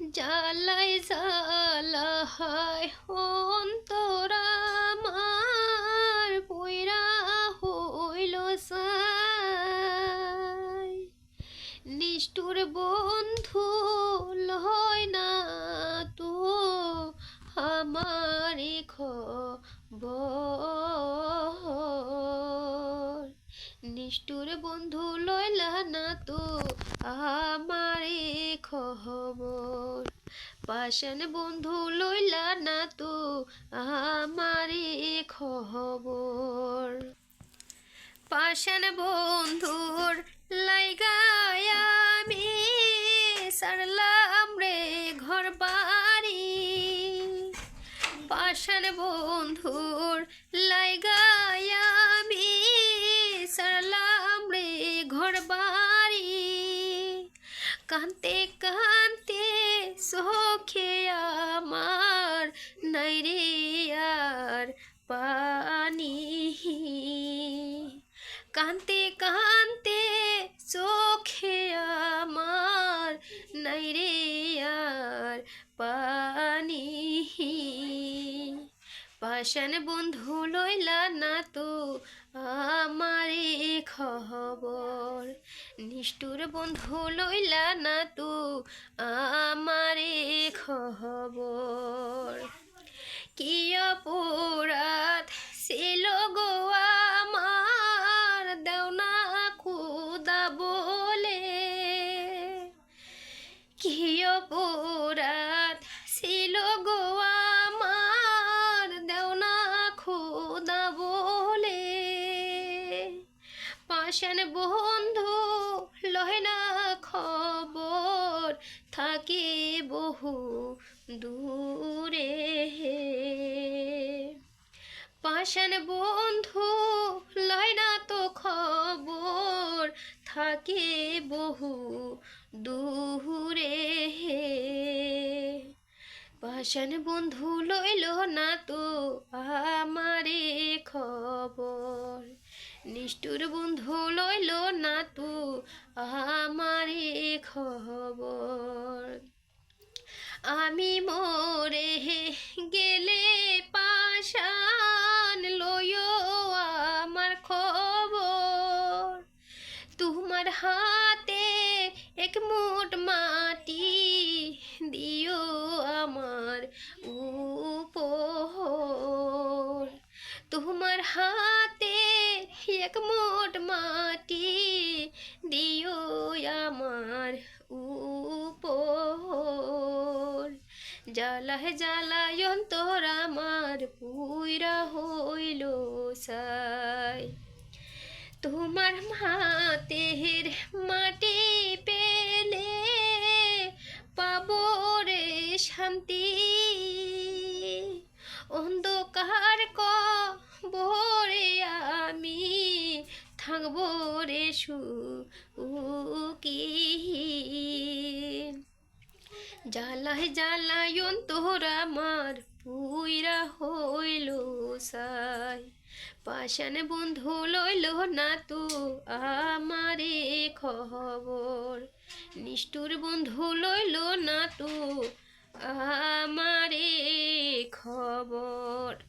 জ্বালাই জ্বালা হয় অন্তরা আমার পইরা হইল সাই। নিষ্ঠুর বন্ধু লয় না তো আমার খবর। নিষ্ঠুর বন্ধু লয়লা না তো আমার খবর। পাশান বন্ধু লইলা না তো আমার খবর। পাশান বন্ধুর লাইগায় আমি সারলাম রে ঘর বাড়ি। পাশান বন্ধুর লাইগায় কান্তে কান্তে সখে আমার নাই আর পানি কান্তে কান্তে চোখে আমার নাই আর পানি পাশান বন্ধু লইলা না তো আমারে খবর। নিষ্ঠুর বন্ধু লইলা না তু আমারে খবর। পাশান বন্ধু, লহে না খবর, থাকে বহু দূরে পাশান বন্ধু লয় না তো খবর, থাকে বহু দূরে পাশান বন্ধু, লইল না তো আমারে খবর নিষ্ঠুর বন্ধু লইল না তো, আমারে খবর। আমি মোরে গেলে পাশান লইও আমার খবর। তোমার হাতে এক মুঠ মাটি দিও আমার উপর। তোমার হাতে এক মোট মাটি দিও আমার উপর। জ্বালায় জ্বালায় অন্তর আমার পুইরা হইল সাই তোমার মাতের মাটি পেলে পাবো রে শান্তি। অন্ধকার কবরে আমি থাকব রে সুকি জ্বালায় জ্বালায় অন্তর আমার পুইরা হইল সাই। পাশান বন্ধু লইল না তো আমারে খবর। নিষ্ঠুর বন্ধু লইল না তো আমারে খবর।